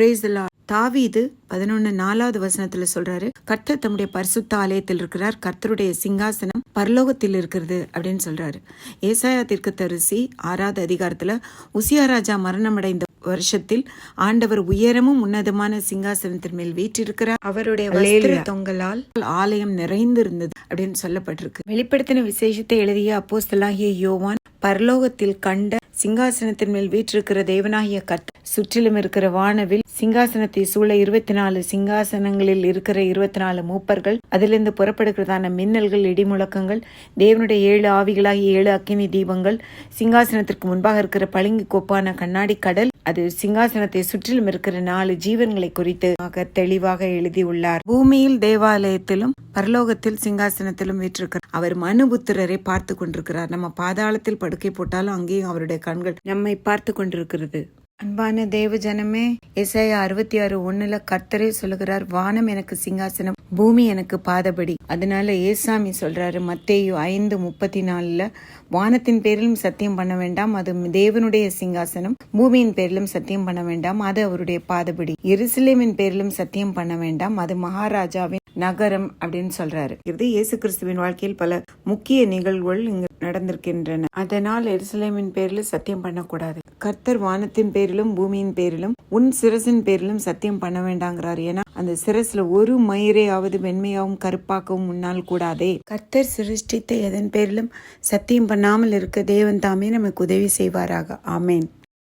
Brace தாவீது பதினொன்னு நாலாவது வசனத்துல சொல்றாரு கர்த்தர் தம்முடைய பரிசுத்த ஆலயத்தில் இருக்கிறார். கர்த்தருடைய சிங்காசனம் பரலோகத்தில் இருக்கிறது. அப்படின்னு சொல்றாரு. ஏசாயா தீர்க்கதரிசி ஆறாவது அதிகாரத்துல உசியா ராஜா மரணமடைந்த வருஷத்தில் ஆண்டவர் உயரமும் உன்னதமான சிங்காசனத்தின் மேல் வீற்றிருக்கிறார். அவருடைய வஸ்திர தொங்கலால் ஆலயம் நிறைந்திருந்தது. அப்படின்னு சொல்லப்பட்டிருக்கு. வெளிப்படுத்தின விசேஷத்தை எழுதிய அப்போஸ்தலாகிய யோவான் பரலோகத்தில் கண்ட சிங்காசனத்தின் மேல் வீற்றிருக்கிற தேவனாகிய கத் சுற்றிலும் இருக்கிற வானவில் சிங்காசனத்தை சூழ இருபத்தி நாலு சிங்காசனங்களில் இருக்கிற இருபத்தி நாலு மூப்பர்கள் அதிலிருந்து புறப்படுகிறதான மின்னல்கள் இடிமுழக்கங்கள் தேவனுடைய ஏழு ஆவிகளாகிய ஏழு அக்கினி தீபங்கள் சிங்காசனத்திற்கு முன்பாக இருக்கிற பளிங்கு கோப்பான கண்ணாடி கடல் அது சிங்காசனத்தை சுற்றிலும் இருக்கிற நாலு ஜீவன்களை குறித்து தெளிவாக எழுதியுள்ளார். பூமியில் தேவாலயத்திலும் பரலோகத்தில் சிங்காசனத்திலும் வீற்றிருக்கிறார் அவர் மனுபுத்திரரை பார்த்து கொண்டிருக்கிறார். நம்ம பாதாளத்தில் படுக்கை போட்டாலும் அங்கேயும் அவருடைய கண்கள் நம்மை பார்த்து கொண்டிருக்கிறது. அன்பான தேவ ஜனமே எஸ்ஐயா அறுபத்தி ஆறு ஒண்ணுல கர்த்தரே சொல்லுகிறார் வானம் எனக்கு சிங்காசனம் பூமி எனக்கு பாதபடி. அதனால ஏசாமி சொல்றாரு மத்தேயு ஐந்து முப்பத்தி நாலுல வானத்தின் பேரிலும் சத்தியம் பண்ண வேண்டாம் அது தேவனுடைய சிங்காசனம் பூமியின் பேரிலும் சத்தியம் பண்ண வேண்டாம் அது அவருடைய பாதபடி. எருசலேமின் பேரிலும் சத்தியம் பண்ண வேண்டாம் அது மகாராஜாவின் நகரம் அப்படின்னு சொல்றாரு. இது இயேசு கிறிஸ்துவின் வாழ்க்கையில் பல முக்கிய நிகழ்வுகள் இங்கு நடந்திருக்கின்றன. அதனால் எருசலேமின் பேரில் சத்தியம் பண்ணக்கூடாது. கர்த்தர் வானத்தின் பேரிலும் பூமியின் பேரிலும் உன் சிரசின் பேரிலும் சத்தியம் பண்ண வேண்டாங்கிறார். ஏன்னா அந்த சிரஸ்ல ஒரு மயிரையாவது வெண்மையாகவும் கருப்பாக்கவும் முன்னால் கூடாதே. கர்த்தர் சிருஷ்டித்த எதன் பேரிலும் சத்தியம் பண்ணாமல் இருக்க தேவன் தாமே நமக்கு உதவி செய்வாராக. ஆமேன்.